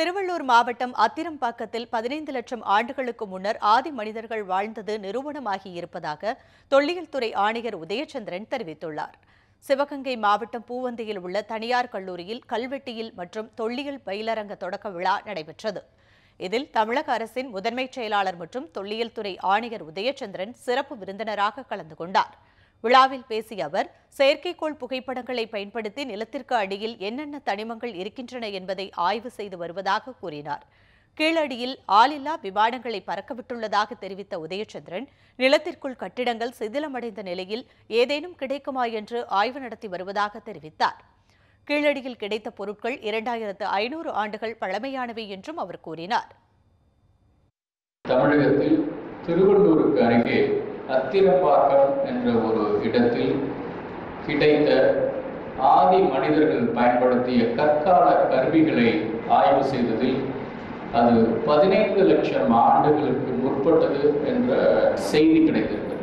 திருவள்ளூர் மாவட்டம் அத்திரம்பாக்கத்தில் பதினைந்து லட்சம் ஆண்டுகளுக்கு முன்னர் ஆதி மனிதர்கள் வாழ்ந்தது நிரூபணமாகி இருப்பதாக தொல்லியல் துறை ஆணையர் உதயச்சந்திரன் தெரிவித்துள்ளார். சிவகங்கை மாவட்டம் பூவந்தியில் உள்ள தனியார் கல்லூரியில் கல்வெட்டியில் மற்றும் தொல்லியல் பயிலரங்க தொடக்க விழா நடைபெற்றது. இதில் தமிழக அரசின் முதன்மைச் செயலாளர் மற்றும் தொல்லியல் துறை ஆணையர் உதயச்சந்திரன் சிறப்பு விருந்தினராக கலந்து கொண்டார். விழாவில் பேசிய அவர் செயற்கைக்கோள் புகைப்படங்களை பயன்படுத்தி நிலத்திற்கு அடியில் என்னென்ன தனிமங்கள் இருக்கின்றன என்பதை ஆய்வு செய்து வருவதாக கூறினார். கீழடியில் ஆளில்லா விமானங்களை பறக்கவிட்டுள்ளதாக தெரிவித்த உதயச்சந்திரன் நிலத்திற்குள் கட்டிடங்கள் சிதிலமடைந்த நிலையில் ஏதேனும் கிடைக்குமா என்று ஆய்வு நடத்தி வருவதாக தெரிவித்தார். கீழடியில் கிடைத்த பொருட்கள் இரண்டாயிரத்து ஐநூறு ஆண்டுகள் பழமையானவை என்றும் அவர் கூறினார். தமிழகத்தில் திருவள்ளூருக்கு அருகே அத்திரப்பாக்கம் என்ற ஒரு இடத்தில் கிடைத்த ஆதி மனிதர்கள் பயன்படுத்திய கற்கால கருவிகளை ஆய்வு செய்ததில் அது பதினைந்து லட்சம் ஆண்டுகளுக்கு முற்பட்டது என்ற செய்தி கிடைத்தது